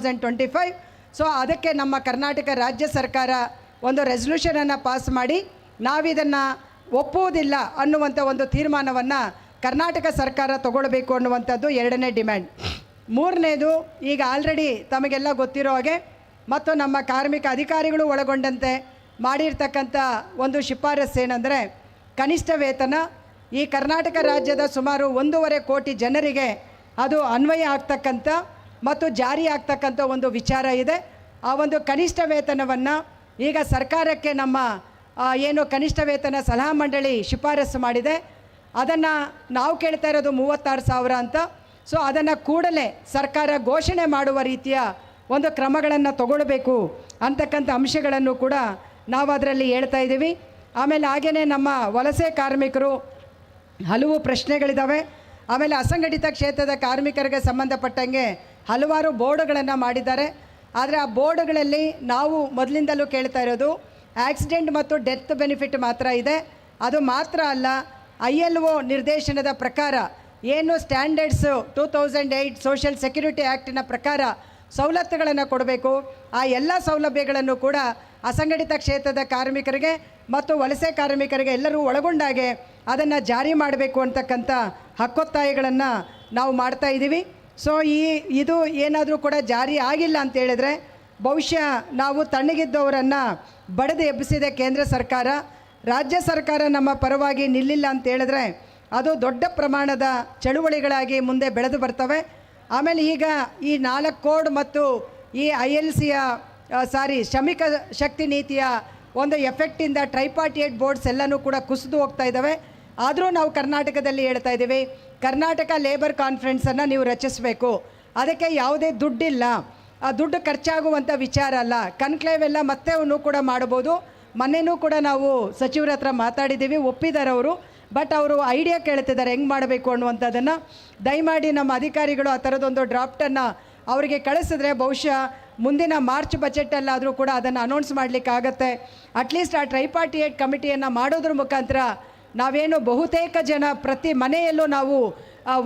Thousand twenty five so ಅದಕ್ಕೆ ನಮ್ಮ ಕರ್ನಾಟಕ ರಾಜ್ಯ ಸರ್ಕಾರ ಒಂದು ರೆಸೊಲ್ಯೂಷನನ್ನು ಪಾಸ್ ಮಾಡಿ, ನಾವಿದನ್ನು ಒಪ್ಪುವುದಿಲ್ಲ ಅನ್ನುವಂಥ ಒಂದು ತೀರ್ಮಾನವನ್ನು ಕರ್ನಾಟಕ ಸರ್ಕಾರ ತಗೊಳ್ಬೇಕು ಅನ್ನುವಂಥದ್ದು ಎರಡನೇ ಡಿಮ್ಯಾಂಡ್ ಮೂರನೇದು, ಈಗ ಆಲ್ರೆಡಿ ತಮಗೆಲ್ಲ ಗೊತ್ತಿರೋ ಹಾಗೆ ಮತ್ತು ನಮ್ಮ ಕಾರ್ಮಿಕ ಅಧಿಕಾರಿಗಳು ಒಳಗೊಂಡಂತೆ ಮಾಡಿರ್ತಕ್ಕಂಥ ಒಂದು ಶಿಫಾರಸ್ಸು ಏನಂದರೆ, ಕನಿಷ್ಠ ವೇತನ. ಈ ಕರ್ನಾಟಕ ರಾಜ್ಯದ ಸುಮಾರು ಒಂದೂವರೆ ಕೋಟಿ ಜನರಿಗೆ ಅದು ಅನ್ವಯ ಆಗ್ತಕ್ಕಂಥ ಮತ್ತು ಜಾರಿ ಆಗ್ತಕ್ಕಂಥ ಒಂದು ವಿಚಾರ ಇದೆ. ಆ ಒಂದು ಕನಿಷ್ಠ ವೇತನವನ್ನು ಈಗ ಸರ್ಕಾರಕ್ಕೆ ನಮ್ಮ ಏನು ಕನಿಷ್ಠ ವೇತನ ಸಲಹಾ ಮಂಡಳಿ ಶಿಫಾರಸು ಮಾಡಿದೆ. ಅದನ್ನು ನಾವು ಕೇಳ್ತಾ ಇರೋದು ಮೂವತ್ತಾರು ಸಾವಿರ ಅಂತ. ಸೊ, ಅದನ್ನು ಕೂಡಲೇ ಸರ್ಕಾರ ಘೋಷಣೆ ಮಾಡುವ ರೀತಿಯ ಒಂದು ಕ್ರಮಗಳನ್ನು ತಗೊಳ್ಬೇಕು ಅಂತಕ್ಕಂಥ ಅಂಶಗಳನ್ನು ಕೂಡ ನಾವು ಅದರಲ್ಲಿ ಹೇಳ್ತಾ ಇದ್ದೀವಿ. ಆಮೇಲೆ ಹಾಗೆಯೇ ನಮ್ಮ ವಲಸೆ ಕಾರ್ಮಿಕರು ಹಲವು ಪ್ರಶ್ನೆಗಳಿದ್ದಾವೆ ಆಮೇಲೆ ಅಸಂಘಟಿತ ಕ್ಷೇತ್ರದ ಕಾರ್ಮಿಕರಿಗೆ ಸಂಬಂಧಪಟ್ಟಂಗೆ ಹಲವಾರು ಬೋರ್ಡುಗಳನ್ನು ಮಾಡಿದ್ದಾರೆ. ಆದರೆ ಆ ಬೋರ್ಡುಗಳಲ್ಲಿ ನಾವು ಮೊದಲಿಂದಲೂ ಕೇಳ್ತಾ ಇರೋದು, ಆಕ್ಸಿಡೆಂಟ್ ಮತ್ತು ಡೆತ್ ಬೆನಿಫಿಟ್ ಮಾತ್ರ ಇದೆ. ಅದು ಮಾತ್ರ ಅಲ್ಲ, ಐ ಎಲ್ ಒ ನಿರ್ದೇಶನದ ಪ್ರಕಾರ ಏನು standards two thousand eight social security ಆ್ಯಕ್ಟಿನ ಪ್ರಕಾರ ಸವಲತ್ತುಗಳನ್ನು ಕೊಡಬೇಕು. ಆ ಎಲ್ಲ ಸೌಲಭ್ಯಗಳನ್ನು ಕೂಡ ಅಸಂಘಟಿತ ಕ್ಷೇತ್ರದ ಕಾರ್ಮಿಕರಿಗೆ ಮತ್ತು ವಲಸೆ ಕಾರ್ಮಿಕರಿಗೆ ಎಲ್ಲರೂ ಒಳಗೊಂಡಾಗೆ ಅದನ್ನು ಜಾರಿ ಮಾಡಬೇಕು ಅಂತಕ್ಕಂಥ ಹಕ್ಕೊತ್ತಾಯಗಳನ್ನು ನಾವು ಮಾಡ್ತಾ ಇದ್ದೀವಿ. ಸೊ ಈ, ಇದು ಏನಾದರೂ ಕೂಡ ಜಾರಿ ಆಗಿಲ್ಲ ಅಂತ ಹೇಳಿದ್ರೆ, ಬಹುಶಃ ನಾವು ತಣ್ಣಗಿದ್ದವರನ್ನು ಬಡದು ಎಬ್ಬಿಸಿದೆ ಕೇಂದ್ರ ಸರ್ಕಾರ. ರಾಜ್ಯ ಸರ್ಕಾರ ನಮ್ಮ ಪರವಾಗಿ ನಿಲ್ಲಿಲ್ಲ ಅಂತ ಹೇಳಿದ್ರೆ, ಅದು ದೊಡ್ಡ ಪ್ರಮಾಣದ ಚಳುವಳಿಗಳಾಗಿ ಮುಂದೆ ಬೆಳೆದು ಬರ್ತವೆ. ಆಮೇಲೆ ಈಗ ಈ ನಾಲ್ಕು ಕೋಡ್ ಮತ್ತು ಈ ಐ ಎಲ್ ಸಿಯ ಸಾರಿ, ಶ್ರಮಿಕ ಶಕ್ತಿ ನೀತಿಯ ಒಂದು ಎಫೆಕ್ಟಿಂದ ಟ್ರೈಪಾರ್ಟಿಯೇಟ್ ಬೋರ್ಡ್ಸ್ ಎಲ್ಲನೂ ಕೂಡ ಕುಸಿದು ಹೋಗ್ತಾ ಇದ್ದಾವೆ ಆದರೂ ನಾವು ಕರ್ನಾಟಕದಲ್ಲಿ ಹೇಳ್ತಾ ಇದ್ದೀವಿ, ಕರ್ನಾಟಕ ಲೇಬರ್ ಕಾನ್ಫರೆನ್ಸನ್ನು ನೀವು ರಚಿಸಬೇಕು. ಅದಕ್ಕೆ ಯಾವುದೇ ದುಡ್ಡಿಲ್ಲ. ಆ ದುಡ್ಡು ಖರ್ಚಾಗುವಂಥ ವಿಚಾರ ಅಲ್ಲ. ಕನ್ಕ್ಲೇವ್ ಎಲ್ಲ ಮತ್ತೆ ಕೂಡ ಮಾಡ್ಬೋದು ಮೊನ್ನೆನೂ ಕೂಡ ನಾವು ಸಚಿವರ ಹತ್ರ ಮಾತಾಡಿದ್ದೀವಿ, ಒಪ್ಪಿದ್ದಾರೆ ಅವರು. ಬಟ್ ಅವರು ಐಡಿಯಾ ಕೇಳ್ತಿದ್ದಾರೆ, ಹೆಂಗೆ ಮಾಡಬೇಕು ಅನ್ನುವಂಥದ್ದನ್ನು. ದಯಮಾಡಿ ನಮ್ಮ ಅಧಿಕಾರಿಗಳು ಆ ಥರದೊಂದು ಡ್ರಾಫ್ಟನ್ನು ಅವರಿಗೆ ಕಳಿಸಿದ್ರೆ ಬಹುಶಃ ಮುಂದಿನ ಮಾರ್ಚ್ ಬಜೆಟಲ್ಲಾದರೂ ಕೂಡ ಅದನ್ನು ಅನೌನ್ಸ್ ಮಾಡಲಿಕ್ಕಾಗತ್ತೆ. ಅಟ್ಲೀಸ್ಟ್ ಆ ಟ್ರೈಪಾರ್ಟಿಯೇಟ್ ಕಮಿಟಿಯನ್ನು ಮಾಡೋದ್ರ ಮುಖಾಂತರ ನಾವೇನು ಬಹುತೇಕ ಜನ ಪ್ರತಿ ಮನೆಯಲ್ಲೂ ನಾವು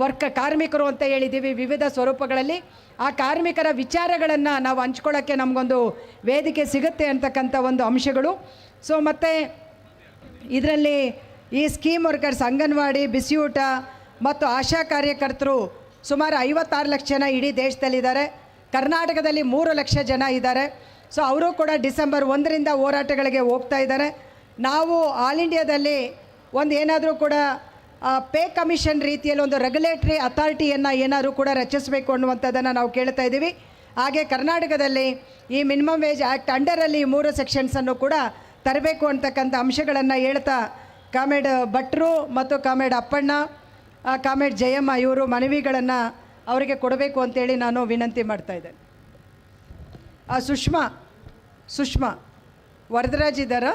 ವರ್ಕ ಕಾರ್ಮಿಕರು ಅಂತ ಹೇಳಿದ್ದೀವಿ ವಿವಿಧ ಸ್ವರೂಪಗಳಲ್ಲಿ. ಆ ಕಾರ್ಮಿಕರ ವಿಚಾರಗಳನ್ನು ನಾವು ಹಂಚ್ಕೊಳ್ಳೋಕ್ಕೆ ನಮಗೊಂದು ವೇದಿಕೆ ಸಿಗುತ್ತೆ ಅಂತಕ್ಕಂಥ ಒಂದು ಅಂಶಗಳು. ಸೊ ಮತ್ತು ಇದರಲ್ಲಿ ಈ ಸ್ಕೀಮ್ ವರ್ಕರ್ಸ್ ಅಂಗನವಾಡಿ, ಬಿಸಿಯೂಟ ಮತ್ತು ಆಶಾ ಕಾರ್ಯಕರ್ತರು ಸುಮಾರು ಐವತ್ತಾರು ಲಕ್ಷ ಜನ ಇಡೀ ದೇಶದಲ್ಲಿದ್ದಾರೆ. ಕರ್ನಾಟಕದಲ್ಲಿ ಮೂರು ಲಕ್ಷ ಜನ ಇದ್ದಾರೆ. ಸೊ ಅವರು ಕೂಡ ಡಿಸೆಂಬರ್ ಒಂದರಿಂದ ಹೋರಾಟಗಳಿಗೆ ಹೋಗ್ತಾ ಇದ್ದಾರೆ. ನಾವು ಆಲ್ ಇಂಡಿಯಾದಲ್ಲಿ ಒಂದು ಏನಾದರೂ ಕೂಡ ಪೇ ಕಮಿಷನ್ ರೀತಿಯಲ್ಲಿ ಒಂದು ರೆಗ್ಯುಲೇಟ್ರಿ ಅಥಾರಿಟಿಯನ್ನು ಏನಾದರೂ ಕೂಡ ರಚಿಸಬೇಕು ಅನ್ನುವಂಥದ್ದನ್ನು ನಾವು ಕೇಳ್ತಾ ಇದ್ದೀವಿ. ಹಾಗೆ ಕರ್ನಾಟಕದಲ್ಲಿ ಈ ಮಿನಿಮಮ್ ವೇಜ್ ಆ್ಯಕ್ಟ್ ಅಂಡರಲ್ಲಿ ಮೂರು ಸೆಕ್ಷನ್ಸನ್ನು ಕೂಡ ತರಬೇಕು ಅಂತಕ್ಕಂಥ ಅಂಶಗಳನ್ನು ಹೇಳ್ತಾ, ಕಾಮೇಡ್ ಭಟ್ರು ಮತ್ತು ಕಾಮೇಡ್ ಅಪ್ಪಣ್ಣ ಕಾಮೇಡ್ ಜಯಮ್ಮ ಇವರು ಮನವಿಗಳನ್ನು ಅವರಿಗೆ ಕೊಡಬೇಕು ಅಂತೇಳಿ ನಾನು ವಿನಂತಿ ಮಾಡ್ತಾ ಇದ್ದೇನೆ. ಸುಷ್ಮಾ ಸುಷ್ಮಾ, ವರದರಾಜ್ ಇದ್ದಾರಾ?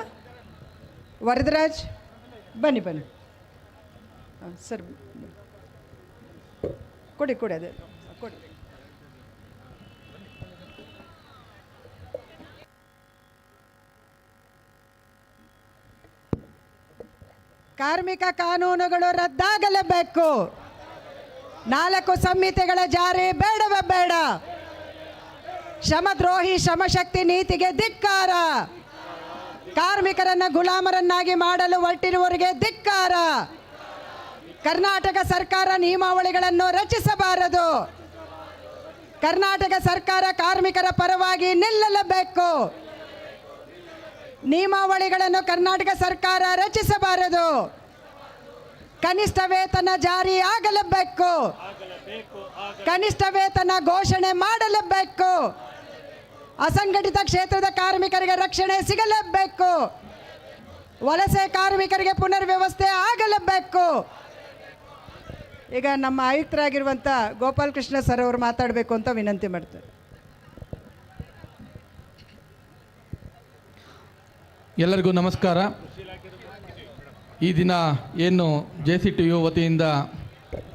ವರದರಾಜ್? ಬನ್ನಿ ಬನ್ನಿ. ಹಾಂ ಸರ್, ಕೊಡಿ ಕೊಡಿ, ಅದೇ. ಕೊಡಿ. ಕಾರ್ಮಿಕ ಕಾನೂನುಗಳು ರದ್ದಾಗಲೇಬೇಕು. ನಾಲ್ಕು ಸಂಹಿತೆಗಳ ಜಾರಿ ಬೇಡವೇ ಬೇಡ. ಶ್ರಮದ್ರೋಹಿ ಶ್ರಮಶಕ್ತಿ ನೀತಿಗೆ ಧಿಕ್ಕಾರ. ಕಾರ್ಮಿಕರನ್ನ ಗುಲಾಮರನ್ನಾಗಿ ಮಾಡಲು ಹೊರಟಿರುವವರಿಗೆ ಧಿಕ್ಕಾರ. ಕರ್ನಾಟಕ ಸರ್ಕಾರ ನಿಯಮಾವಳಿಗಳನ್ನು ರಚಿಸಬಾರದು. ಕರ್ನಾಟಕ ಸರ್ಕಾರ ಕಾರ್ಮಿಕರ ಪರವಾಗಿ ನಿಲ್ಲಲಬೇಕು. ನಿಯಮಾವಳಿಗಳನ್ನು ಕರ್ನಾಟಕ ಸರ್ಕಾರ ರಚಿಸಬಾರದು. ಕನಿಷ್ಠ ವೇತನ ಜಾರಿ ಆಗಲೇಬೇಕು. ಕನಿಷ್ಠ ವೇತನ ಘೋಷಣೆ ಮಾಡಲೇಬೇಕು. ಅಸಂಘಟಿತ ಕ್ಷೇತ್ರದ ಕಾರ್ಮಿಕರಿಗೆ ರಕ್ಷಣೆ ಸಿಗಲೇಬೇಕು. ವಲಸೆ ಕಾರ್ಮಿಕರಿಗೆ ಪುನರ್ವ್ಯವಸ್ಥೆ ಆಗಲೇಬೇಕು. ಈಗ ನಮ್ಮ ಆಯುಕ್ತರಾಗಿರುವಂಥ ಗೋಪಾಲಕೃಷ್ಣ ಸರ್ ಅವರು ಮಾತಾಡಬೇಕು ಅಂತ ವಿನಂತಿ ಮಾಡ್ತಾರೆ ಎಲ್ಲರಿಗೂ ನಮಸ್ಕಾರ. ಈ ದಿನ ಏನು ಜೆ ಸಿ ಟಿ ಯು ವತಿಯಿಂದ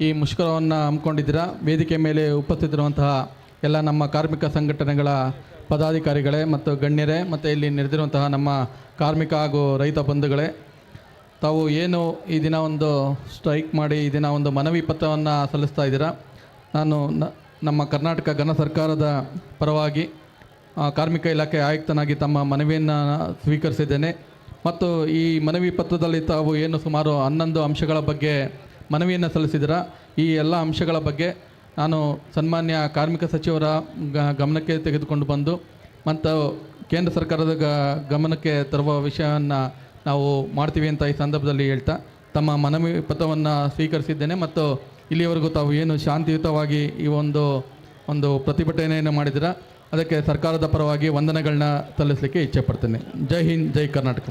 ಈ ಮುಷ್ಕರವನ್ನು ಹಮ್ಮಿಕೊಂಡಿದ್ದೀರಾ? ವೇದಿಕೆ ಮೇಲೆ ಉಪಸ್ಥಿತಿರುವಂತಹ ಎಲ್ಲ ನಮ್ಮ ಕಾರ್ಮಿಕ ಸಂಘಟನೆಗಳ ಪದಾಧಿಕಾರಿಗಳೇ ಮತ್ತು ಗಣ್ಯರೇ, ಮತ್ತು ಇಲ್ಲಿ ನೆರೆದಿರುವಂತಹ ನಮ್ಮ ಕಾರ್ಮಿಕ ಹಾಗೂ ರೈತ ಬಂಧುಗಳೇ, ತಾವು ಏನು ಈ ದಿನ ಒಂದು ಸ್ಟ್ರೈಕ್ ಮಾಡಿ ಈ ದಿನ ಒಂದು ಮನವಿ ಪತ್ರವನ್ನು ಸಲ್ಲಿಸ್ತಾ ಇದ್ದೀರಾ? ನಾನು ನಮ್ಮ ಕರ್ನಾಟಕ ಘನ ಸರ್ಕಾರದ ಪರವಾಗಿ ಕಾರ್ಮಿಕ ಇಲಾಖೆ ಆಯುಕ್ತನಾಗಿ ತಮ್ಮ ಮನವಿಯನ್ನು ಸ್ವೀಕರಿಸಿದ್ದೇನೆ. ಮತ್ತು ಈ ಮನವಿ ಪತ್ರದಲ್ಲಿ ತಾವು ಏನು ಸುಮಾರು ಹನ್ನೊಂದು ಅಂಶಗಳ ಬಗ್ಗೆ ಮನವಿಯನ್ನು ಸಲ್ಲಿಸಿದ್ರ ಈ ಎಲ್ಲ ಅಂಶಗಳ ಬಗ್ಗೆ ನಾನು ಸನ್ಮಾನ್ಯ ಕಾರ್ಮಿಕ ಸಚಿವರ ಗಮನಕ್ಕೆ ತೆಗೆದುಕೊಂಡು ಬಂದು, ಮತ್ತು ಕೇಂದ್ರ ಸರ್ಕಾರದ ಗಮನಕ್ಕೆ ತರುವ ವಿಷಯವನ್ನು ನಾವು ಮಾಡ್ತೀವಿ ಅಂತ ಈ ಸಂದರ್ಭದಲ್ಲಿ ಹೇಳ್ತಾ, ತಮ್ಮ ಮನವಿ ಪತ್ರವನ್ನು ಸ್ವೀಕರಿಸಿದ್ದೇನೆ, ಮತ್ತು ಇಲ್ಲಿಯವರೆಗೂ ತಾವು ಏನು ಶಾಂತಿಯುತವಾಗಿ ಈ ಒಂದು ಒಂದು ಪ್ರತಿಭಟನೆಯನ್ನು ಮಾಡಿದಿರ ಅದಕ್ಕೆ ಸರ್ಕಾರದ ಪರವಾಗಿ ವಂದನೆಗಳನ್ನ ಸಲ್ಲಿಸಲಿಕ್ಕೆ ಇಚ್ಛೆ ಪಡ್ತೇನೆ ಜೈ ಹಿಂದ್, ಜೈ ಕರ್ನಾಟಕ.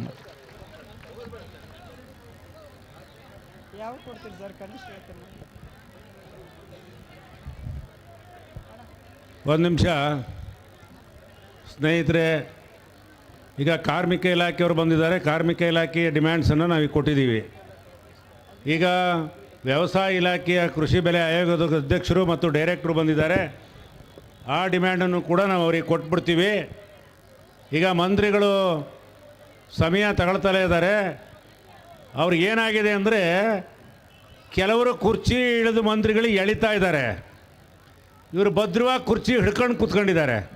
ಒಂದು ನಿಮಿಷ. ಸ್ನೇಹಿತರೆ, ಈಗ ಕಾರ್ಮಿಕ ಇಲಾಖೆಯವರು ಬಂದಿದ್ದಾರೆ. ಕಾರ್ಮಿಕ ಇಲಾಖೆಯ ಡಿಮ್ಯಾಂಡ್ಸನ್ನು ನಾವು ಈಗ ಕೊಟ್ಟಿದ್ದೀವಿ. ಈಗ ವ್ಯವಸಾಯ ಇಲಾಖೆಯ ಕೃಷಿ ಬೆಲೆ ಆಯೋಗದ ಅಧ್ಯಕ್ಷರು ಮತ್ತು ಡೈರೆಕ್ಟ್ರು ಬಂದಿದ್ದಾರೆ. ಆ ಡಿಮ್ಯಾಂಡನ್ನು ಕೂಡ ನಾವು ಅವ್ರಿಗೆ ಕೊಟ್ಬಿಡ್ತೀವಿ. ಈಗ ಮಂತ್ರಿಗಳು ಸಮಯ ತಗೊಳ್ತಲೇ ಇದ್ದಾರೆ. ಅವ್ರಿಗೇನಾಗಿದೆ ಅಂದರೆ, ಕೆಲವರು ಕುರ್ಚಿ ಇಳಿದು ಮಂತ್ರಿಗಳಿಗೆ ಎಳಿತಾ ಇದ್ದಾರೆ. ಇವರು ಭದ್ರವಾಗಿ ಕುರ್ಚಿ ಹಿಡ್ಕೊಂಡು ಕೂತ್ಕೊಂಡಿದ್ದಾರೆ.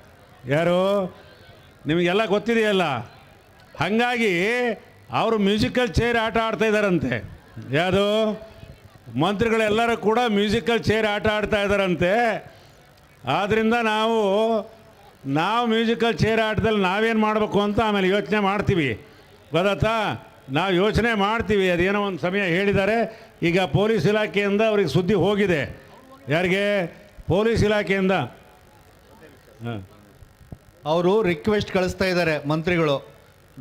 ಯಾರು? ನಿಮಗೆಲ್ಲ ಗೊತ್ತಿದೆಯಲ್ಲ? ಹಾಗಾಗಿ ಅವರು ಮ್ಯೂಸಿಕಲ್ ಚೇರ್ ಆಟ ಆಡ್ತಾ ಇದ್ದಾರಂತೆ. ಯಾವುದು ಮಂತ್ರಿಗಳೆಲ್ಲರೂ ಕೂಡ ಮ್ಯೂಸಿಕಲ್ ಚೇರ್ ಆಟ ಆಡ್ತಾ ಇದ್ದಾರಂತೆ. ಆದ್ದರಿಂದ ನಾವು ನಾವು ಮ್ಯೂಸಿಕಲ್ ಚೇರ್ ಆಟದಲ್ಲಿ ನಾವೇನು ಮಾಡಬೇಕು ಅಂತ ಆಮೇಲೆ ಯೋಚನೆ ಮಾಡ್ತೀವಿ. ಗೊತ್ತಾ ನಾವು ಯೋಚನೆ ಮಾಡ್ತೀವಿ. ಅದೇನೋ ಒಂದು ಸಮಯ ಹೇಳಿದ್ದಾರೆ. ಈಗ ಪೊಲೀಸ್ ಇಲಾಖೆಯಿಂದ ಅವ್ರಿಗೆ ಸುದ್ದಿ ಹೋಗಿದೆ. ಯಾರಿಗೆ? ಪೊಲೀಸ್ ಇಲಾಖೆಯಿಂದ. ಹಾಂ. ಅವರು ರಿಕ್ವೆಸ್ಟ್ ಕಳಿಸ್ತಾ ಇದ್ದಾರೆ ಮಂತ್ರಿಗಳು.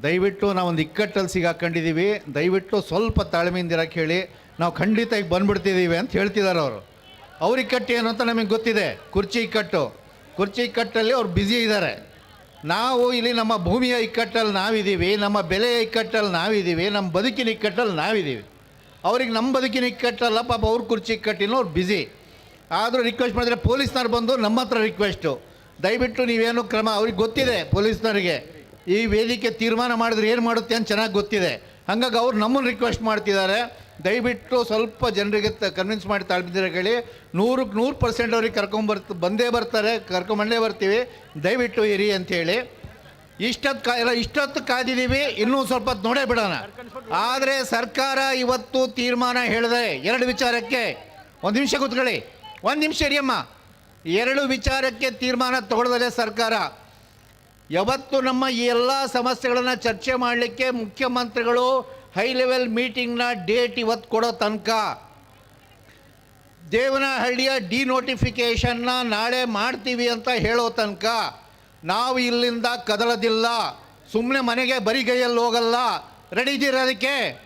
ದಯವಿಟ್ಟು ನಾವೊಂದು ಇಕ್ಕಟ್ಟಲ್ಲಿ ಸಿಗಾಕೊಂಡಿದ್ದೀವಿ. ದಯವಿಟ್ಟು ಸ್ವಲ್ಪ ತಾಳ್ಮೆಯಿಂದ ಇರಕ್ಕೆ ಹೇಳಿ. ನಾವು ಖಂಡಿತ ಈಗ ಬಂದ್ಬಿಡ್ತಿದ್ದೀವಿ ಅಂತ ಹೇಳ್ತಿದ್ದಾರೆ ಅವರು. ಅವ್ರ ಇಕ್ಕಟ್ಟು ಏನು ಅಂತ ನಮಗೆ ಗೊತ್ತಿದೆ. ಕುರ್ಚಿ ಇಕ್ಕಟ್ಟು. ಕುರ್ಚಿ ಇಕ್ಕಟ್ಟಲ್ಲಿ ಅವ್ರು ಬ್ಯುಸಿ ಇದ್ದಾರೆ. ನಾವು ಇಲ್ಲಿ ನಮ್ಮ ಭೂಮಿಯ ಇಕ್ಕಟ್ಟಲ್ಲಿ ನಾವಿದ್ದೀವಿ. ನಮ್ಮ ಬೆಲೆಯ ಇಕ್ಕಟ್ಟಲ್ಲಿ ನಾವಿದ್ದೀವಿ. ನಮ್ಮ ಬದುಕಿನ ಇಕ್ಕಟ್ಟಲ್ಲಿ ನಾವಿದ್ದೀವಿ. ಅವ್ರಿಗೆ ನಮ್ಮ ಬದುಕಿನ ಇಕ್ಕಟ್ಟಲ್ಲ ಪಾಪ ಅವ್ರ ಕುರ್ಚಿ ಇಕ್ಕಟ್ಟಿನ ಅವ್ರು ಬ್ಯುಸಿ ಆದರೂ ರಿಕ್ವೆಸ್ಟ್ ಮಾಡಿದರೆ ಪೊಲೀಸ್ನವ್ರು ಬಂದು ನಮ್ಮ ಹತ್ರ ರಿಕ್ವೆಸ್ಟು ದಯವಿಟ್ಟು ನೀವೇನು ಕ್ರಮ, ಅವ್ರಿಗೆ ಗೊತ್ತಿದೆ ಪೊಲೀಸ್ನವರಿಗೆ. ಈ ವೇದಿಕೆ ತೀರ್ಮಾನ ಮಾಡಿದ್ರೆ ಏನು ಮಾಡುತ್ತೆ ಅಂತ ಚೆನ್ನಾಗಿ ಗೊತ್ತಿದೆ. ಹಾಗಾಗಿ ಅವ್ರು ನಮ್ಮನ್ನು ರಿಕ್ವೆಸ್ಟ್ ಮಾಡ್ತಿದ್ದಾರೆ. ದಯವಿಟ್ಟು ಸ್ವಲ್ಪ ಜನರಿಗೆ ಕನ್ವಿನ್ಸ್ ಮಾಡಿ ತಾಳ್ಬಿದ್ದೀರ ಹೇಳಿ ನೂರಕ್ಕೆ ನೂರು ಪರ್ಸೆಂಟ್ ಅವ್ರಿಗೆ ಕರ್ಕೊಂಬರ್ತ, ಬಂದೇ ಬರ್ತಾರೆ ಕರ್ಕೊಂಬಂಡೇ ಬರ್ತೀವಿ. ದಯವಿಟ್ಟು ಇರಿ ಅಂಥೇಳಿ ಇಷ್ಟೊತ್ತು ಕಾ ಇಷ್ಟೊತ್ತು ಕಾದಿದ್ದೀವಿ ಇನ್ನೂ ಸ್ವಲ್ಪ ಹೊತ್ತು ನೋಡೇ ಬಿಡೋಣ. ಆದರೆ ಸರ್ಕಾರ ಇವತ್ತು ತೀರ್ಮಾನ ಹೇಳಿದೆ. ಎರಡು ವಿಚಾರಕ್ಕೆ. ಒಂದು ನಿಮಿಷ ಕೂತ್ಕೊಳ್ಳಿ. ಒಂದು ನಿಮಿಷ ಇಡಿಯಮ್ಮ ಎರಡು ವಿಚಾರಕ್ಕೆ ತೀರ್ಮಾನ ತಗೊಳ್ದಲೇ ಸರ್ಕಾರ. ಯಾವತ್ತು ನಮ್ಮ ಈ ಎಲ್ಲ ಸಮಸ್ಯೆಗಳನ್ನು ಚರ್ಚೆ ಮಾಡಲಿಕ್ಕೆ ಮುಖ್ಯಮಂತ್ರಿಗಳು ಹೈ ಲೆವೆಲ್ ಮೀಟಿಂಗ್ನ ಡೇಟ್ ಇವತ್ತು ಕೊಡೋ ತನಕ. ದೇವನಹಳ್ಳಿಯ ಡಿನೋಟಿಫಿಕೇಷನ್ನ ನಾಳೆ ಮಾಡ್ತೀವಿ ಅಂತ ಹೇಳೋ ತನಕ ನಾವು ಇಲ್ಲಿಂದ ಕದಲದಿಲ್ಲ. ಸುಮ್ಮನೆ ಮನೆಗೆ ಬರಿಗೈಯಲ್ಲಿ ಹೋಗಲ್ಲ. ರೆಡಿ ಇದ್ದೀರಾ ಅದಕ್ಕೆ?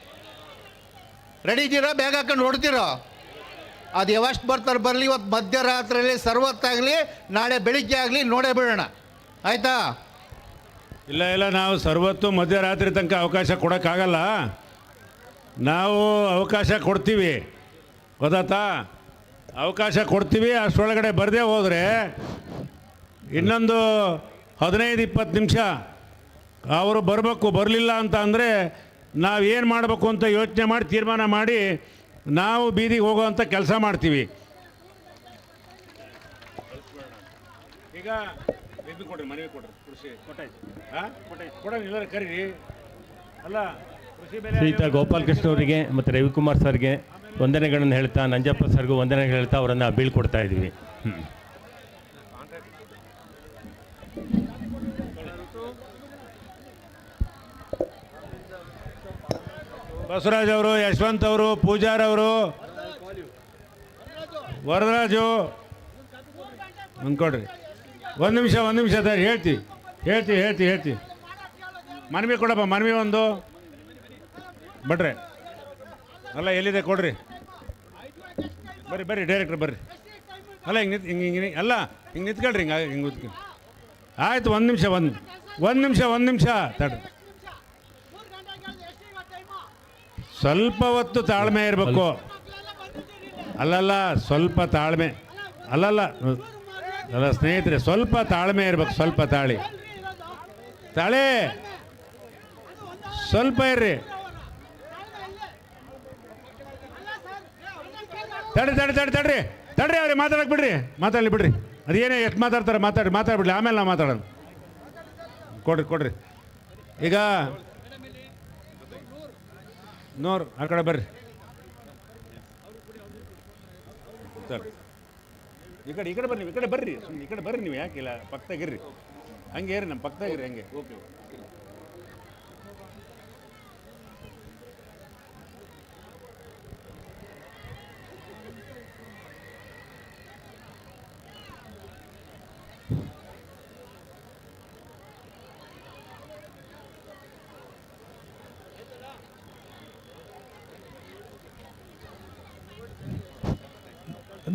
ರೆಡಿ ಇದ್ದೀರಾ? ಬ್ಯಾಗ್ ಹಾಕೊಂಡು ಹೊಡ್ತೀರೋ ಅದು ಯಾವಷ್ಟು ಬರ್ತಾರೆ ಬರಲಿ ಇವತ್ತು ಮಧ್ಯರಾತ್ರಿಯಲ್ಲಿ ಸರ್ವತ್ತಾಗಲಿ, ನಾಳೆ ಬೆಳಿಗ್ಗೆ ಆಗಲಿ ನೋಡೇ ಬಿಡೋಣ. ಆಯಿತಾ? ಇಲ್ಲ ಇಲ್ಲ, ನಾವು ಸರ್ವತ್ತು ಮಧ್ಯರಾತ್ರಿ ತನಕ ಅವಕಾಶ ಕೊಡೋಕ್ಕಾಗಲ್ಲ. ನಾವು ಅವಕಾಶ ಕೊಡ್ತೀವಿ. ಗೊತ್ತಾತಾ ಅವಕಾಶ ಕೊಡ್ತೀವಿ ಅಷ್ಟರೊಳಗಡೆ ಬರದೇ ಹೋದರೆ ಇನ್ನೊಂದು ಹದಿನೈದು, ಇಪ್ಪತ್ತು ನಿಮಿಷ ಅವರು ಬರಬೇಕು, ಬರಲಿಲ್ಲ ಅಂತ ಅಂದರೆ ನಾವು ಏನು ಮಾಡಬೇಕು ಅಂತ ಯೋಚನೆ ಮಾಡಿ ತೀರ್ಮಾನ ಮಾಡಿ ನಾವು ಬೀದಿಗೆ ಹೋಗುವಂಥ ಕೆಲಸ ಮಾಡ್ತೀವಿ. ಈಗ ಇದು ಕೊಡ್ರಿ ಮನವಿ ಕೊಡ್ರಿ ಕೃಷಿ. ಕೊಡೋಣ ಕರೀರಿ. ಅಲ್ಲ ಕೃಷಿ ಬೆಲೆ ಶ್ರೀಯುತ ಗೋಪಾಲಕೃಷ್ಣ ಅವರಿಗೆ ಮತ್ತು ರವಿಕುಮಾರ್ ಸರ್ಗೆ ವಂದನೆಗಳನ್ನು ಹೇಳ್ತಾ ನಂಜಪ್ಪ ಸರ್ಗೂ ವಂದನೆಗಳು ಹೇಳ್ತಾ ಅವರನ್ನು ಬೀಳ್ಕೊಡ್ತಾ ಇದ್ದೀವಿ. ಬಸವರಾಜ್ ಅವರು, ಯಶವಂತ್ ಅವರು, ಪೂಜಾರ್ ಅವರು, ವರದರಾಜು. ಅಂದ್ಕೊಡ್ರಿ ಒಂದು ನಿಮಿಷ ಒಂದು ನಿಮಿಷ ಸರ್, ಹೇಳ್ತಿ. ಹೇಳ್ತಿ ಹೇಳ್ತಿ ಹೇಳ್ತಿ. ಮನವಿ ಕೊಡಪ್ಪ, ಮನವಿ ಒಂದು. ಬಡ್ರೆ. ಅಲ್ಲ, ಎಲ್ಲಿದೆ ಕೊಡ್ರಿ. ಬರ್ರಿ ಬರ್ರಿ ಡೈರೆಕ್ಟ್ರ್ ಬರ್ರಿ. ಅಲ್ಲ, ಹಿಂಗೆ ನಿತ್, ಹಿಂಗೆ ಹಿಂಗೆ ಅಲ್ಲ, ಹಿಂಗೆ ನಿಂತ್ಕೊಳ್ರಿ, ಹಿಂಗೆ ಹಿಂಗೆ ಆಯ್ತು, ಒಂದು ನಿಮಿಷ, ಒಂದು ಒಂದು ನಿಮಿಷ ಒಂದು ನಿಮಿಷ. ತಡ್ರಿ. ಸ್ವಲ್ಪ ಹೊತ್ತು ತಾಳ್ಮೆ ಇರಬೇಕು. ಅಲ್ಲಲ್ಲ, ಸ್ವಲ್ಪ ತಾಳ್ಮೆ. ಅಲ್ಲಲ್ಲ, ಅಲ್ಲ ಸ್ನೇಹಿತರೆ, ಸ್ವಲ್ಪ ತಾಳ್ಮೆ ಇರ್ಬೇಕು, ಸ್ವಲ್ಪ ತಾಳಿ. ತಾಳೆ. ಸ್ವಲ್ಪ ಇರ್ರಿ. ತಡಿ ತಡಿ ತಡ್ರಿ ತಡ್ರಿ. ತಡ್ರಿ ಅವ್ರಿ ಮಾತಾಡಕ್ಕೆ ಬಿಡ್ರಿ. ಮಾತಾಡಲಿ ಬಿಡ್ರಿ. ಅದೇನೇ ಎಷ್ಟು ಮಾತಾಡ್ತಾರೆ ಮಾತಾಡಿ ಮಾತಾಡ್ಬಿಡ್ಲಿ. ಆಮೇಲೆ ನಾವು ಮಾತಾಡೋಣ ಕೊಡ್ರಿ ಕೊಡ್ರಿ. ಈಗ ನೋರ್, ಆ ಕಡೆ ಬರ್ರಿ. ಸರ್. ಈ ಕಡೆ ಈ ಕಡೆ ಬರ್ರಿ ಈ ಕಡೆ ಬರ್ರಿ. ಸುಮ್ಮನೆ ಈ ಕಡೆ ಬರ್ರಿ ನೀವು ಯಾಕಿಲ್ಲ ಪಕ್ಕದಾಗಿರ್ರಿ ಹಂಗೆ ಇರ್ರಿ, ನಮ್ಮ ಪಕ್ಕದಾಗಿರ್ರಿ ಹಂಗೆ. ಓಕೆ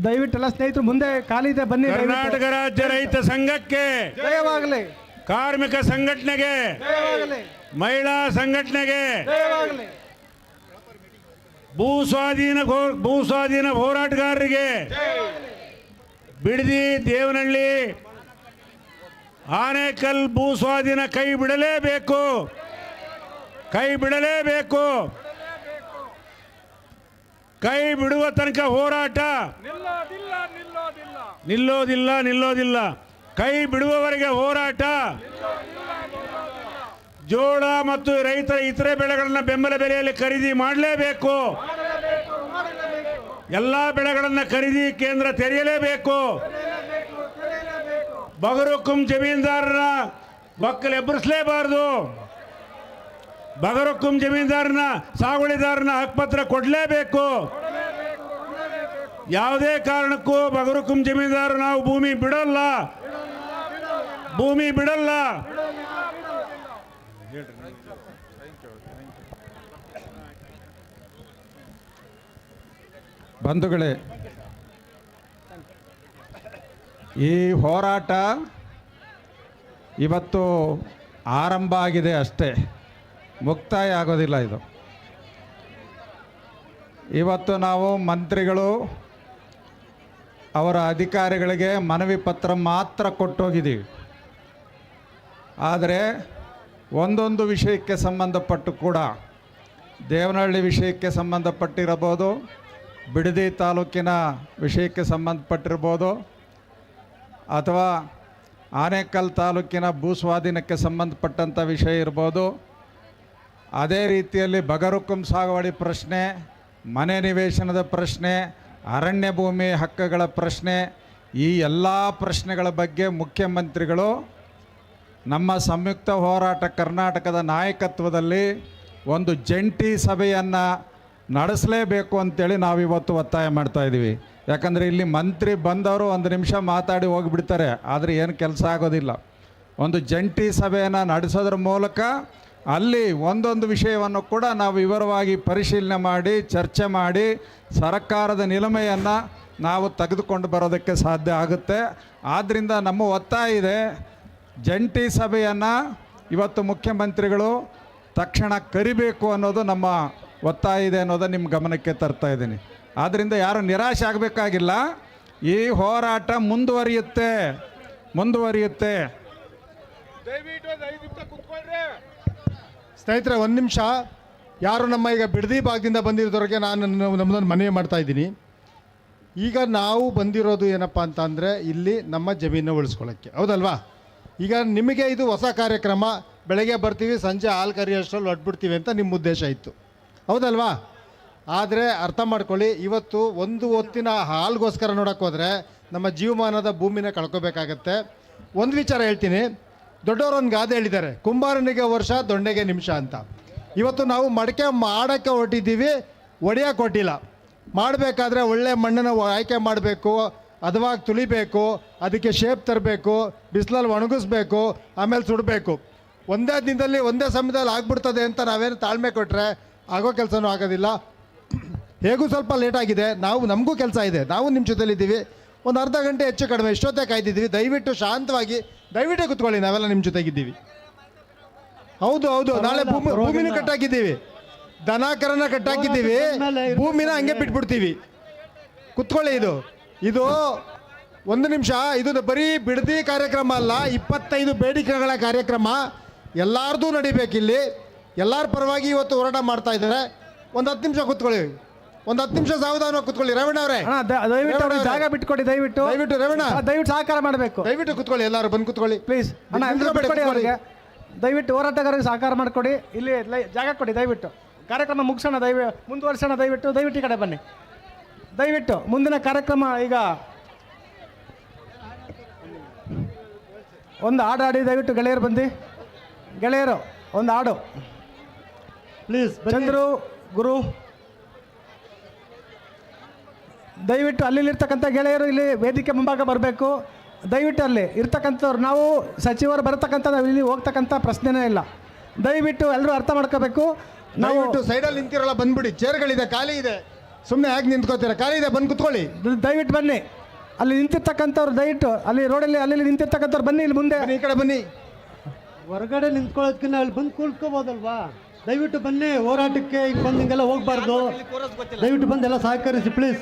ದಯವಿಟ್ಟು ಎಲ್ಲ ಸ್ನೇಹಿತರು ಮುಂದೆ ಖಾಲಿದೆ ಬನ್ನಿ ಕರ್ನಾಟಕ ರಾಜ್ಯ ರೈತ ಸಂಘಕ್ಕೆ ಜಯವಾಗಲಿ. ಕಾರ್ಮಿಕ ಸಂಘಟನೆಗೆ ಮಹಿಳಾ ಸಂಘಟನೆಗೆ ಭೂ ಸ್ವಾಧೀನ ಭೂ ಸ್ವಾಧೀನ ಹೋರಾಟಗಾರರಿಗೆ ಬಿಡದಿ ದೇವನಹಳ್ಳಿ ಆನೇಕಲ್ ಭೂ ಸ್ವಾಧೀನ ಕೈ ಬಿಡಲೇಬೇಕು. ಕೈ ಬಿಡಲೇಬೇಕು. ಕೈ ಬಿಡುವ ತನಕ ಹೋರಾಟ. ನಿಲ್ಲೋದಿಲ್ಲ ನಿಲ್ಲೋದಿಲ್ಲ. ಕೈ ಬಿಡುವವರೆಗೆ ಹೋರಾಟ. ಜೋಳ ಮತ್ತು ರೈತರ ಇತರೆ ಬೆಳೆಗಳನ್ನು ಬೆಂಬಲ ಬೆಲೆಯಲ್ಲಿ ಖರೀದಿ ಮಾಡಲೇಬೇಕು. ಎಲ್ಲ ಬೆಳೆಗಳನ್ನು ಖರೀದಿ ಕೇಂದ್ರ ತೆರೆಯಲೇಬೇಕು. ಬಗರುಕುಂ ಜಮೀನ್ದಾರರ ಮಕ್ಕಳು ಎಬ್ಬರಿಸಲೇಬಾರದು. ಬಗರುಕುಂ ಜಮೀನ್ದಾರನ ಸಾಗುವಳಿದಾರನ ಹಕ್ಕುಪತ್ರ ಕೊಡಲೇಬೇಕು. ಯಾವುದೇ ಕಾರಣಕ್ಕೂ ಬಗರಕ್ಕುಂ ಜಮೀನ್ದಾರ ನಾವು ಭೂಮಿ ಬಿಡಲ್ಲ. ಭೂಮಿ ಬಿಡಲ್ಲ. ಬಂಧುಗಳೇ, ಈ ಹೋರಾಟ ಇವತ್ತು ಆರಂಭ ಆಗಿದೆ ಅಷ್ಟೇ. ಮುಕ್ತಾಯ ಆಗೋದಿಲ್ಲ ಇದು. ಇವತ್ತು ನಾವು ಮಂತ್ರಿಗಳು ಅವರ ಅಧಿಕಾರಿಗಳಿಗೆ ಮನವಿ ಪತ್ರ ಮಾತ್ರ ಕೊಟ್ಟೋಗಿದ್ದೀವಿ. ಆದರೆ ಒಂದೊಂದು ವಿಷಯಕ್ಕೆ ಸಂಬಂಧಪಟ್ಟು ಕೂಡ, ದೇವನಹಳ್ಳಿ ವಿಷಯಕ್ಕೆ ಸಂಬಂಧಪಟ್ಟಿರಬಹುದು, ಬಿಡದಿ ತಾಲೂಕಿನ ವಿಷಯಕ್ಕೆ ಸಂಬಂಧಪಟ್ಟಿರ್ಬೋದು ಅಥವಾ ಆನೇಕಲ್ ತಾಲೂಕಿನ ಭೂ ಸ್ವಾಧೀನಕ್ಕೆ ಸಂಬಂಧಪಟ್ಟಂಥ ವಿಷಯ ಇರ್ಬೋದು ಅದೇ ರೀತಿಯಲ್ಲಿ ಬಗರುಕುಂ ಸಾಗುವಳಿ ಪ್ರಶ್ನೆ, ಮನೆ ನಿವೇಶನದ ಪ್ರಶ್ನೆ, ಅರಣ್ಯ ಭೂಮಿ ಹಕ್ಕುಗಳ ಪ್ರಶ್ನೆ, ಈ ಎಲ್ಲ ಪ್ರಶ್ನೆಗಳ ಬಗ್ಗೆ ಮುಖ್ಯಮಂತ್ರಿಗಳು ನಮ್ಮ ಸಂಯುಕ್ತ ಹೋರಾಟ ಕರ್ನಾಟಕದ ನಾಯಕತ್ವದಲ್ಲಿ ಒಂದು ಜಂಟಿ ಸಭೆಯನ್ನು ನಡೆಸಲೇಬೇಕು ಅಂತೇಳಿ ನಾವಿವತ್ತು ಒತ್ತಾಯ ಮಾಡ್ತಾಯಿದ್ದೀವಿ ಯಾಕಂದರೆ ಇಲ್ಲಿ ಮಂತ್ರಿ ಬಂದವರು ಒಂದು ನಿಮಿಷ ಮಾತಾಡಿ ಹೋಗಿಬಿಡ್ತಾರೆ, ಆದರೆ ಏನು ಕೆಲಸ ಆಗೋದಿಲ್ಲ. ಒಂದು ಜಂಟಿ ಸಭೆಯನ್ನು ನಡೆಸೋದ್ರ ಮೂಲಕ ಅಲ್ಲಿ ಒಂದೊಂದು ವಿಷಯವನ್ನು ಕೂಡ ನಾವು ವಿವರವಾಗಿ ಪರಿಶೀಲನೆ ಮಾಡಿ, ಚರ್ಚೆ ಮಾಡಿ, ಸರ್ಕಾರದ ನಿಲುಮೆಯನ್ನು ನಾವು ತೆಗೆದುಕೊಂಡು ಬರೋದಕ್ಕೆ ಸಾಧ್ಯ ಆಗುತ್ತೆ. ಆದ್ದರಿಂದ ನಮ್ಮ ಒತ್ತಾಯ ಇದೆ, ಜಂಟಿ ಸಭೆಯನ್ನು ಇವತ್ತು ಮುಖ್ಯಮಂತ್ರಿಗಳು ತಕ್ಷಣ ಕರಿಬೇಕು ಅನ್ನೋದು ನಮ್ಮ ಒತ್ತಾಯ ಇದೆ ಅನ್ನೋದು ನಿಮ್ಮ ಗಮನಕ್ಕೆ ತರ್ತಾ ಇದ್ದೀನಿ. ಆದ್ದರಿಂದ ಯಾರು ನಿರಾಶೆ ಆಗಬೇಕಾಗಿಲ್ಲ. ಈ ಹೋರಾಟ ಮುಂದುವರಿಯುತ್ತೆ ಮುಂದುವರಿಯುತ್ತೆ. ಸ್ನೇಹಿತರೆ, ಒಂದು ನಿಮಿಷ. ಯಾರು ನಮ್ಮ ಈಗ ಬಿಡದಿ ಭಾಗದಿಂದ ಬಂದಿರೋದ್ರಿಗೆ ನಾನು ನಮ್ಮದೊಂದು ಮನವಿ ಮಾಡ್ತಾ ಇದ್ದೀನಿ. ಈಗ ನಾವು ಬಂದಿರೋದು ಏನಪ್ಪ ಅಂತ ಅಂದರೆ ಇಲ್ಲಿ ನಮ್ಮ ಜಮೀನು ಉಳಿಸ್ಕೊಳ್ಳೋಕ್ಕೆ. ಹೌದಲ್ವಾ? ಈಗ ನಿಮಗೆ ಇದು ಹೊಸ ಕಾರ್ಯಕ್ರಮ. ಬೆಳಗ್ಗೆ ಬರ್ತೀವಿ, ಸಂಜೆ ಹಾಲು ಕರಿಯೋಷ್ಟರಲ್ಲಿ ಹೊಟ್ಬಿಡ್ತೀವಿ ಅಂತ ನಿಮ್ಮ ಉದ್ದೇಶ ಇತ್ತು. ಹೌದಲ್ವಾ? ಆದರೆ ಅರ್ಥ ಮಾಡ್ಕೊಳ್ಳಿ, ಇವತ್ತು ಒಂದು ಹೊತ್ತಿನ ಹಾಲ್ಗೋಸ್ಕರ ನೋಡೋಕ್ಕೋದ್ರೆ ನಮ್ಮ ಜೀವಮಾನದ ಭೂಮಿನ ಕಳ್ಕೊಬೇಕಾಗತ್ತೆ. ಒಂದು ವಿಚಾರ ಹೇಳ್ತೀನಿ. ದೊಡ್ಡವರೊಂದು ಗಾದೆ ಹೇಳಿದ್ದಾರೆ, ಕುಂಬಾರನಿಗೆ ವರ್ಷ, ದೊಣ್ಣೆಗೆ ನಿಮಿಷ ಅಂತ. ಇವತ್ತು ನಾವು ಮಡಕೆ ಮಾಡೋಕ್ಕೆ ಹೊರಟಿದ್ದೀವಿ ಒಡೆಯೋಕೆ ಹೊಟ್ಟಿಲ್ಲ ಮಾಡಬೇಕಾದ್ರೆ ಒಳ್ಳೆ ಮಣ್ಣನ್ನು ಆಯ್ಕೆ ಮಾಡಬೇಕು, ಹದವಾಗಿ ತುಳಿಬೇಕು, ಅದಕ್ಕೆ ಶೇಪ್ ತರಬೇಕು, ಬಿಸಿಲಲ್ಲಿ ಒಣಗಿಸ್ಬೇಕು, ಆಮೇಲೆ ಸುಡಬೇಕು. ಒಂದೇ ದಿನದಲ್ಲಿ ಒಂದೇ ಸಮಯದಲ್ಲಿ ಆಗ್ಬಿಡ್ತದೆ ಅಂತ ನಾವೇನು ತಾಳ್ಮೆ ಕೊಟ್ಟರೆ ಆಗೋ ಕೆಲಸನೂ ಆಗೋದಿಲ್ಲ. ಹೇಗೂ ಸ್ವಲ್ಪ ಲೇಟಾಗಿದೆ ನಾವು, ನಮಗೂ ಕೆಲಸ ಇದೆ. ನಾವು ನಿಮ್ಮ ಜೊತೆಲಿದ್ದೀವಿ. ಒಂದು ಅರ್ಧ ಗಂಟೆ ಹೆಚ್ಚು ಕಡಿಮೆ, ಇಷ್ಟೊತ್ತೇ ಕಾಯ್ದಿದ್ದೀವಿ. ದಯವಿಟ್ಟು ಶಾಂತವಾಗಿ ದಯವಿಟ್ಟು ಕುತ್ಕೊಳ್ಳಿ ನಾವೆಲ್ಲ ನಿಮ್ಮ ಜೊತೆಗಿದ್ದೀವಿ. ಹೌದು ಹೌದು ನಾಳೆ ಭೂಮಿ ಭೂಮಿನೂ ಕಟ್ಟಾಕಿದ್ದೀವಿ. ದನಕರನ ಕಟ್ಟಾಕಿದ್ದೀವಿ. ಭೂಮಿನ ಹಂಗೆ ಬಿಟ್ಬಿಡ್ತೀವಿ ಕುತ್ಕೊಳ್ಳಿ ಇದು. ಇದು ಒಂದು ನಿಮಿಷ ಇದು ಬರೀ ಬಿಡದಿ ಕಾರ್ಯಕ್ರಮ ಅಲ್ಲ ಇಪ್ಪತ್ತೈದು ಬೇಡಿಕೆಗಳ ಕಾರ್ಯಕ್ರಮ. ಎಲ್ಲಾರ್ದು ನಡಿಬೇಕಿಲ್ಲಿ. ಎಲ್ಲರ ಪರವಾಗಿ ಇವತ್ತು ಹೋರಾಟ ಮಾಡ್ತಾ ಇದ್ದಾರೆ. ಒಂದು ಹತ್ತು ನಿಮಿಷ ಕುತ್ಕೊಳ್ಳಿ. ಒಂದು ಹತ್ತು ನಿಮಿಷ ಸಾವಧಾನ ಕೂತ್ಕೊಳ್ಳಿ. ರೇವಣ್ಣ ಅವರೇ. ಅಣ್ಣ ದ- ದಯವಿಟ್ಟು ಅವ್ರಿಗೆ ಜಾಗ. ಬಿಟ್ಕೊಡಿ ದಯವಿಟ್ಟು. ದಯವಿಟ್ಟು ರವಣ. ಆ, ದಯವಿಟ್ಟು ಸಹಕಾರ ಮಾಡಬೇಕು. ದಯವಿಟ್ಟು ಕೂತ್ಕೊಳ್ಳಿ ಎಲ್ಲರೂ ಬಂದು ಕೂತ್ಕೊಳ್ಳಿ. ಪ್ಲೀಸ್. ಅಣ್ಣ ಎಲ್ರು ನಿಂತ್ಕೊಬೇಡಿ, ಬಿಟ್ಕೊಡಿ ಕೂತ್ಕೊಳ್ಳಿ. ಅವರಿಗೆ. ದಯವಿಟ್ಟು ಹೋರಾಟಗಾರರಿಗೆ ಸಹಕಾರ ಮಾಡಿಕೊಡಿ. ಇಲ್ಲಿ ಲೈ- ಜಾಗ ಕೊಡಿ ದಯವಿಟ್ಟು. ಕಾರ್ಯಕ್ರಮ ಮುಗಿಸೋಣ ದಯವಿ ಮುಂದುವರ್ಸೋಣ ದಯವಿಟ್ಟು. ದಯವಿಟ್ಟು ಈ ಕಡೆ ಬನ್ನಿ. ದಯವಿಟ್ಟು ಮುಂದಿನ ಕಾರ್ಯಕ್ರಮ ಈಗ ಒಂದು ಹಾಡು ಹಾಡಿ ದಯವಿಟ್ಟು ಗೆಳೆಯರು ಬಂದು ಗೆಳೆಯರು ಒಂದು ಹಾಡು. ಪ್ಲೀಸ್ ಚಂದ್ರು ಗುರು ದಯವಿಟ್ಟು ಅಲ್ಲಿರ್ತಕ್ಕಂಥ ಗೆಳೆಯರು ಇಲ್ಲಿ ವೇದಿಕೆ ಮುಂಭಾಗ ಬರಬೇಕು. ದಯವಿಟ್ಟು ಅಲ್ಲಿ ಇರ್ತಕ್ಕಂಥವ್ರು ನಾವು ಸಚಿವರು ಬರತಕ್ಕಂಥ ನಾವು ಇಲ್ಲಿ ಹೋಗ್ತಕ್ಕಂಥ ಪ್ರಶ್ನೆನೇ ಇಲ್ಲ. ದಯವಿಟ್ಟು ಎಲ್ಲರೂ ಅರ್ಥ ಮಾಡ್ಕೋಬೇಕು. ನಾವು ದಯವಿಟ್ಟು ಸೈಡಲ್ಲಿ ನಿಂತಿರಲ್ಲ ಬಂದ್ಬಿಡಿ. ಚೇರ್ಗಳಿದೆ ಖಾಲಿ ಇದೆ. ಸುಮ್ಮನೆ ಹೇಗೆ ನಿಂತ್ಕೋತೀರ? ಖಾಲಿ ಇದೆ ಬಂದು ಕುತ್ಕೊಳ್ಳಿ. ದ- ದಯವಿಟ್ಟು ಬನ್ನಿ. ಅಲ್ಲಿ ನಿಂತಿರ್ತಕ್ಕಂಥವ್ರು ದಯವಿಟ್ಟು ಅಲ್ಲಿ ರೋಡಲ್ಲಿ ಅಲ್ಲಿ ನಿಂತಿರ್ತಕ್ಕಂಥವ್ರು ಬನ್ನಿ ಇಲ್ಲಿ ಮುಂದೆ. ಬನ್ನಿ ಈ ಕಡೆ ಬನ್ನಿ. ಹೊರಗಡೆ ನಿಂತ್ಕೊಳ್ಳೋದಕ್ಕಿಂತ ಅಲ್ಲಿ ಬಂದು ಕುಳ್ಕೋಬೋದಲ್ವಾ ದಯವಿಟ್ಟು ಬನ್ನಿ ಹೋರಾಟಕ್ಕೆ ಈಗ ಬಂದು ಹಿಂಗೆಲ್ಲ ಹೋಗ್ಬಾರ್ದು ದಯವಿಟ್ಟು ಬಂದು ಎಲ್ಲ ಸಹಕರಿಸಿ ಪ್ಲೀಸ್.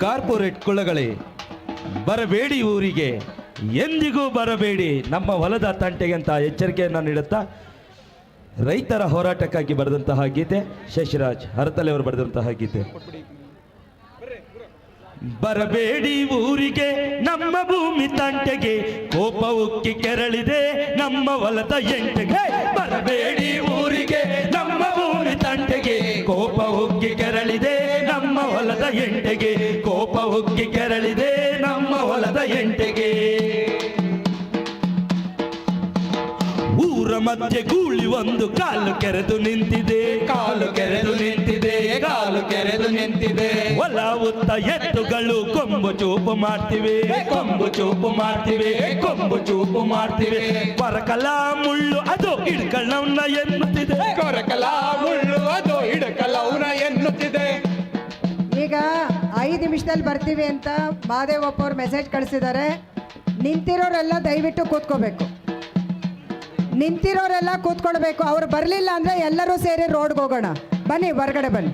ಕಾರ್ಪೊರೇಟ್ ಕುಳಗಳೇ ಬರಬೇಡಿ ಊರಿಗೆ. ಎಂದಿಗೂ ಬರಬೇಡಿ. ನಮ್ಮ ಹೊಲದ ತಂಟೆಗೆ ಅಂತ ಎಚ್ಚರಿಕೆಯನ್ನು ನೀಡುತ್ತಾ ರೈತರ ಹೋರಾಟಕ್ಕಾಗಿ ಬರೆದಂತಹ ಗೀತೆ ಶಶಿರಾಜ್ ಹರತಲೆಯವರು ಬರೆದಂತಹ ಗೀತೆ. ಬರಬೇಡಿ ಊರಿಗೆ, ನಮ್ಮ ಭೂಮಿ ತಂಟೆಗೆ. ಕೋಪ ಉಕ್ಕಿ ಕೆರಳಿದೆ ನಮ್ಮ ಹೊಲದ ಎಂಟೆಗೆ. ಬರಬೇಡಿ ಊರಿಗೆ, ನಮ್ಮ ಭೂಮಿ ತಂಟೆಗೆ. ಕೋಪ ಉಕ್ಕಿ ಕೆರಳಿದೆ ನಮ್ಮ ಹೊಲದ ಎಂಟೆಗೆ. ಕೋಪ ಉಕ್ಕಿ ಕೆರಳಿದೆ ಮಧ್ಯೆ ಗೂಳಿ ಒಂದು ಕಾಲು ಕೆರೆದು ನಿಂತಿದೆ. ಕಾಲು ಕೆರೆದು ನಿಂತಿದೆ ಕಾಲು ಕೆರೆದು ನಿಂತಿದೆ. ಹೊಲ ಉತ್ತ ಎತ್ತುಗಳು ಕೊಂಬು ಚೂಪು ಮಾಡ್ತಿವೆ. ಕೊಂಬು ಚೂಪು ಮಾಡ್ತಿವೆ ಕೊಂಬು ಚೂಪು ಮಾಡ್ತಿವೆ. ಕೊರಕಲ ಮುಳ್ಳು ಅದು ಹಿಡ್ಕೊಳ್ಳವನ್ನ ಎನ್ನುತ್ತಿದೆ. ಕೊರಕಲ ಮುಳ್ಳು ಅದು ಹಿಡ್ಕೊಳ್ಳವನ್ನ ಎನ್ನುತ್ತಿದೆ. ಈಗ ಐದು ನಿಮಿಷದಲ್ಲಿ ಬರ್ತೀವಿ ಅಂತ ಮಹಾದೇವಪ್ಪ ಅವ್ರು ಮೆಸೇಜ್ ಕಳಿಸಿದ್ದಾರೆ. ನಿಂತಿರೋರೆಲ್ಲ ದಯವಿಟ್ಟು ಕೂತ್ಕೋಬೇಕು. ನಿಂತಿರೋರೆಲ್ಲ ಕೂತ್ಕೊಳ್ಬೇಕು. ಅವ್ರು ಬರಲಿಲ್ಲ ಅಂದರೆ ಎಲ್ಲರೂ ಸೇರಿ ರೋಡ್ಗೆ ಹೋಗೋಣ. ಬನ್ನಿ, ಹೊರಗಡೆ ಬನ್ನಿ.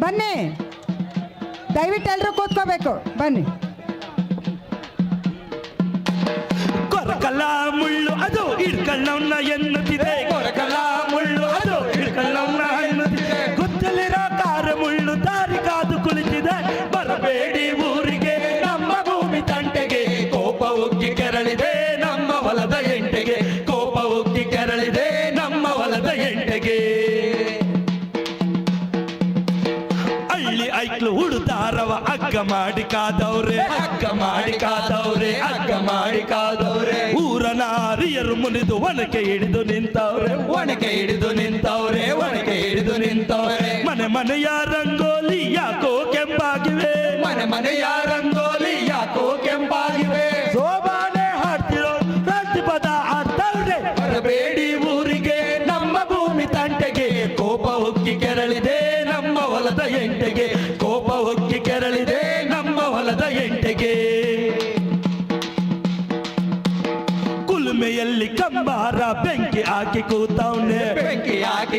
ಬನ್ನಿ. ದಯವಿಟ್ಟು ಎಲ್ಲರೂ ಕೂತ್ಕೋಬೇಕು. ಬನ್ನಿ. ಮುಳ್ಳು, ಅದು ಮಾಡಿ ಕಾದವ್ರೆ, ಹಗ್ಗ ಮಾಡಿ ಕಾದವ್ರೆ, ಹಗ್ಗ ಮಾಡಿ ಕಾದವ್ರೆ. ಊರ ನಾರಿಯರು ಮುನಿದು ಒಣಕೆ ಹಿಡಿದು ನಿಂತವ್ರೆ ಒಣಕೆ ಹಿಡಿದು ನಿಂತವ್ರೆ ಒಣಕೆ ಹಿಡಿದು ನಿಂತವ್ರೆ. ಮನೆ ಮನೆಯ ರಂಗೋಲಿ ಯಾಕೋ ಕೆಂಪಾಗಿವೆ. ಮನೆ ಮನೆಯ ರಂಗೋಲಿ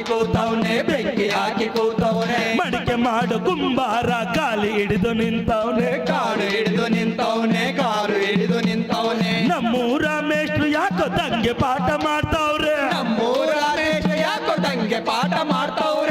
ಕೂತವ್ನೆ ಬೆಂಕಿ ಹಾಕಿ ಕೂತವನೆ. ಮಡಿಕೆ ಮಾಡು ಕುಂಬಾರ ಕಾಲಿ ಹಿಡಿದು ನಿಂತವನೆ. ಕಾಡು ಹಿಡಿದು ನಿಂತವನೇ ಕಾರು ಹಿಡಿದು ನಿಂತವ್ನೆ. ನಮ್ಮೂರ ಮೇಷ್ಟ್ರು ಯಾಕೋ ತಂಗೆ ಪಾಠ ಮಾಡ್ತಾವ್ರೆ. ನಮ್ಮೂರ ಮೇಷ್ಟ್ರು ಯಾಕೋ ತಂಗೆ ಪಾಠ ಮಾಡ್ತಾವ್ರೆ.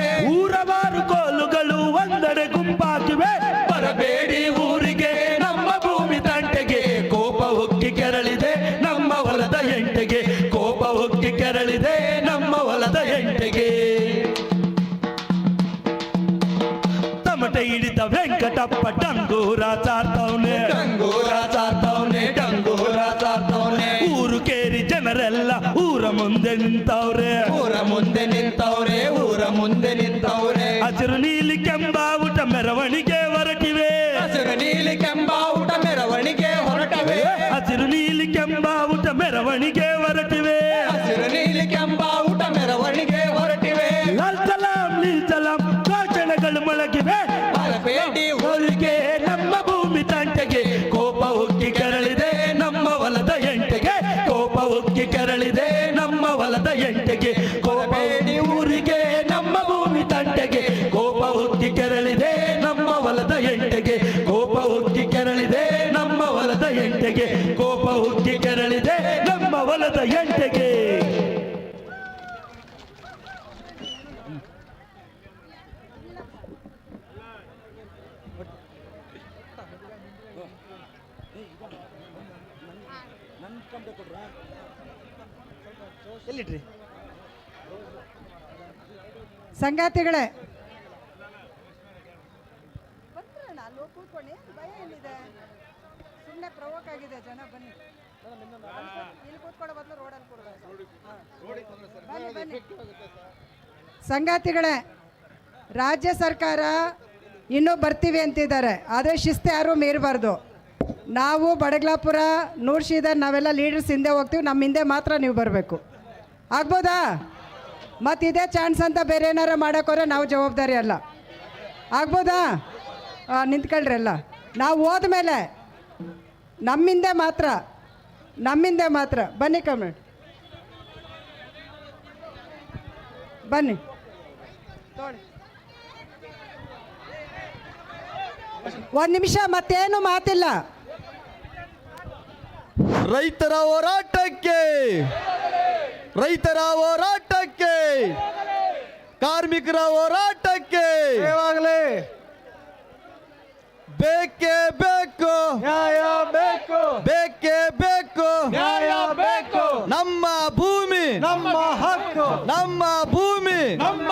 ವೆಂಕಟಪ್ಪ ಡಂಗೂರ ಚಾರ್ತವನೆ ಡಂಗೂರ ಚಾರ್ತವನೆ ಡಂಗೂರ ಚಾರ್ತವನೆ ಊರು ಕೇರಿ ಜನರೆಲ್ಲ ಊರ ಮುಂದೆ ನಿಂತವ್ರೆ ಊರ ಮುಂದೆ ನಿಂತವ್ರೆ ಊರ ಮುಂದೆ ನಿಂತವ್ರೆ ಹಸಿರು ನೀಲಿ ಎಲ್ಲಿಟ್ರಿ ಸಂಗಾತಿಗಳೇ. ಸುಮ್ಮನೆ ಪ್ರವೋಕ್ ಆಗಿದೆ ಜನ ಬನ್ನಿ. ಇಲ್ಲಿ ಕೂತ್ಕೊಳ್ಳೋ ಬದಲು ರೋಡಲ್ಲಿ ಸಂಗಾತಿಗಳೇ ರಾಜ್ಯ ಸರ್ಕಾರ ಇನ್ನೂ ಬರ್ತೀವಿ ಅಂತಿದ್ದಾರೆ. ಆದರೆ ಶಿಸ್ತು ಯಾರೂ ಮೀರಬಾರ್ದು. ನಾವು ಬಡಗ್ಲಾಪುರ ನೂರ್ ನಾವೆಲ್ಲ ಲೀಡರ್ಸ್ ಹಿಂದೆ ಹೋಗ್ತೀವಿ ನಮ್ಮ ಹಿಂದೆ ಮಾತ್ರ ನೀವು ಬರಬೇಕು. ಆಗ್ಬೋದಾ? ಮತ್ತು ಇದೇ ಚಾನ್ಸ್ ಅಂತ ಬೇರೆ ಏನಾರ ಮಾಡೋಕ್ಕೋರೆ ನಾವು ಜವಾಬ್ದಾರಿ ಅಲ್ಲ. ಆಗ್ಬೋದಾ? ನಿಂತ್ಕೊಳ್ರಿ ಅಲ್ಲ ನಾವು ಹೋದ್ಮೇಲೆ ನಮ್ಮಿಂದೆ ಮಾತ್ರ ನಮ್ಮಿಂದೆ ಮಾತ್ರ. ಬನ್ನಿ ಕಮೆಂಟ್ ಬನ್ನಿ. ಒಂದು ನಿಮಿಷ ಮತ್ತೇನು ಮಾತಿಲ್ಲ. ರೈತರ ಹೋರಾಟಕ್ಕೆ ರೈತರ ಹೋರಾಟಕ್ಕೆ ಕಾರ್ಮಿಕರ ಹೋರಾಟಕ್ಕೆ ಯಾವಾಗಲೇ ಬೇಕೇ ಬೇಕು. ನ್ಯಾಯ ಬೇಕು. ಬೇಕೇ ಬೇಕು. ನ್ಯಾಯ ಬೇಕು. ನಮ್ಮ ಭೂಮಿ. ನಮ್ಮ ಹಕ್ಕು. ನಮ್ಮ ಭೂಮಿ. ನಮ್ಮ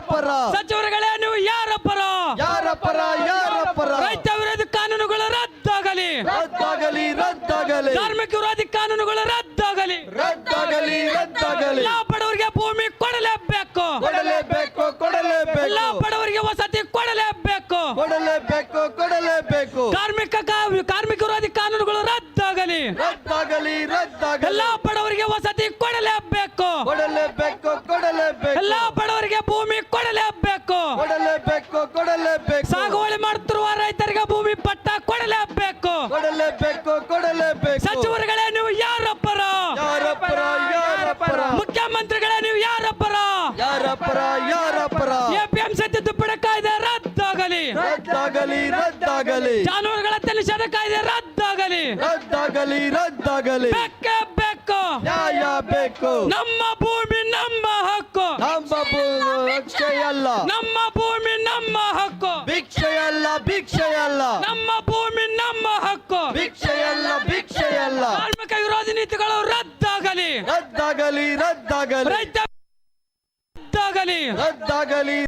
ಯಾರ ಪರ ಸಚಿವರುಗಳೇ ನೀವು ಯಾರಪ್ಪರ ಯಾರಪ್ಪರ? ಯಾರ ಪರ ಯಾರ ಪರ ರೈತ ವಿರೋಧಿ ಕಾನೂನುಗಳು ರದ್ದಾಗಲಿ. ರದ್ದಾಗಲಿ ರದ್ದಾಗಲಿ. ಧಾರ್ಮಿಕ ವಿರೋಧಿ ಕಾನೂನುಗಳು ರದ್ದಾಗಲಿ. ರದ್ದಾಗಲಿ ರದ್ದಾಗಲಿ. ಎಲ್ಲ ಬಡವರಿಗೆ ಭೂಮಿ ಕೊಡಲೇಬೇಕು. ಕೊಡಲೇಬೇಕು ಕೊಡಲೇಬೇಕು. ಎಲ್ಲ ಬಡವರಿಗೆ ವಸತಿ ಕೊಡಲೇಬೇಕು. ಕೊಡಲೇಬೇಕು ಕೊಡಲೇಬೇಕು. ಕಾರ್ಮಿಕ ಕಾರ್ಮಿಕ ವಿರೋಧಿ ಕಾನೂನುಗಳು ರದ್ದಾಗಲಿ. ರದ್ದಾಗಲಿ ರದ್ದಾಗಲಿ. ಎಲ್ಲ ಬಡವರಿಗೆ ವಸತಿ ಕೊಡಲೇಬೇಕು. ಕೊಡಲೇಬೇಕು ಕೊಡಲೇಬೇಕು. ಎಲ್ಲ ಬಡವರಿಗೆ ಭೂಮಿ ಕೊಡಲೇಬೇಕು. ಸಾಗುವಳಿ ಮಾಡುತ್ತಿರುವ ರೈತರಿಗೆ ಭೂಮಿ ಪಟ್ಟ ಕೊಡಲೇಬೇಕು. ಕೊಡಲೇಬೇಕು ಕೊಡಲೇಬೇಕು. ಸಚಿವರುಗಳೇ ನೀವು ಯಾರ ಪರ ಯಾರ ಪರ ಯಾರ ಪರ ಮುಖ್ಯಮಂತ್ರಿಗಳೇ ನೀವು ಯಾರಪ್ಪರ? ಪರ ಯಾರ ಪರ ಯಾರ ಪರ ಎಪಿಎಂಸಿ ತಿದ್ದುಪಡಿ ಕಾಯ್ದೆ ರದ್ದಾಗಲಿ. ರದ್ದಾಗಲಿ ರದ್ದಾಗಲಿ. ಜಾನುವಾರುಗಳ ನಿಷೇಧ ಕಾಯ್ದೆ ರದ್ದಾಗಲಿ. ರದ್ದಾಗಲಿ ರದ್ದಾಗಲಿ. ಬೇಕೇ ಬೇಕು. ನ್ಯಾಯ ಬೇಕು. ನಮ್ಮ ಭೂಮಿ ನಮ್ಮ ಹಕ್ಕು. ನಮ್ಮ ಭೂ- ರಕ್ಷೆಯಲ್ಲ ನಮ್ಮ ಭೂಮಿ ನಮ್ಮ ಹಕ್ಕು. ಭಿಕ್ಷೆಯಲ್ಲ ಭಿಕ್ಷೆಯಲ್ಲ. ನಮ್ಮ ಭೂಮಿ ನಮ್ಮ ಹಕ್ಕು. ಭಿಕ್ಷೆಯಲ್ಲ ಭಿಕ್ಷೆಯಲ್ಲ. ಕಾರ್ಮಿಕ ವಿರೋಧಿ ನೀತಿಗಳು ರದ್ದಾಗಲಿ ರದ್ದಾಗಲಿ. ರದ್ದಾಗಲಿ ರದ್ದಾಗಲಿ. ರದ್ದಾಗಲಿ.